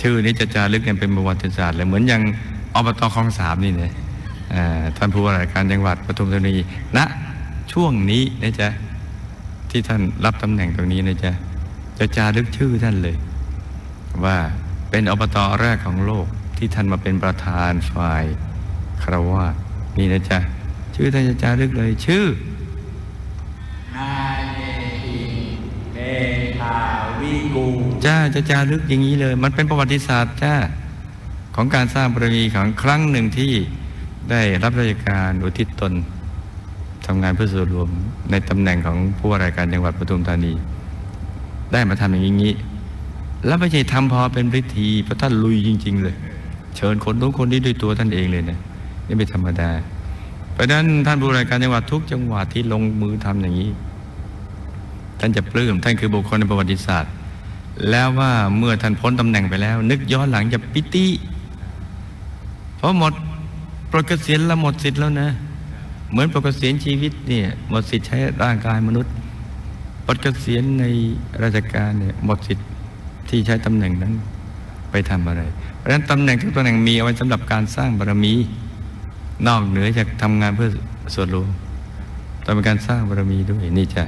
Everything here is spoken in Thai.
ชื่อนี้จะจารึกกันเป็นประวัติศาสตร์เลยเหมือนอย่างอบตคลองสามนี่เนี่ยท่านผู้ว่าราชการจังหวัดปทุมธานีณช่วงนี้นะจ๊ะที่ท่านรับตำแหน่งตรงนี้นะจ๊ะจะจารึกชื่อท่านเลย ว่าเป็นอบตแรกของโลกที่ท่านมาเป็นประธานฝ่ายคารวาสนี่นะจ๊ะชื่อท่านจะจารึกเลยชื่อ จ้าจะจารึกอย่างนี้เลย มันเป็นประวัติศาสตร์จ้าของการสร้างบารมีของครั้งหนึ่งที่ได้รับราชการอุทิศตนทำงานเพื่อส่วนรวมในตำแหน่งของผู้ว่าราชการจังหวัดปทุมธานี ได้มาทำอย่างนี้ แล้วไม่ใช่ทำพอเป็นพิธีพระท่านลุยจริง ๆ เลย เชิญคนนู้นคนนี้ด้วยตัวท่านเองเลยนะนี่ไม่ธรรมดา เพราะนั้นท่านผู้ราชการจังหวัดทุกจังหวัดที่ลงมือทำอย่างนี้ ท่านจะปลื้มท่านคือบุคคลในประวัติศาสตร์ แล้วว่าเมื่อท่านพ้นตำแหน่งไปแล้ว นึกย้อนหลังจะปิติเพราะหมดปลดเกษียณแล้วหมดสิทธิ์แล้วนะ เหมือนปลดเกษียณชีวิตเนี่ยหมดสิทธิ์ใช้ร่างกายมนุษย์ปลดเกษียณในราชการเนี่ยหมดสิทธิ์ที่ใช้ตำแหน่งนั้นไปทำอะไร เพราะฉะนั้นตำแหน่งทุกตำแหน่งมีเอาไว้สำหรับการสร้างบารมี นอกเหนือจากทำงานเพื่อส่วนรวมต้องเป็นการสร้างบารมีด้วยนี่จ้ะ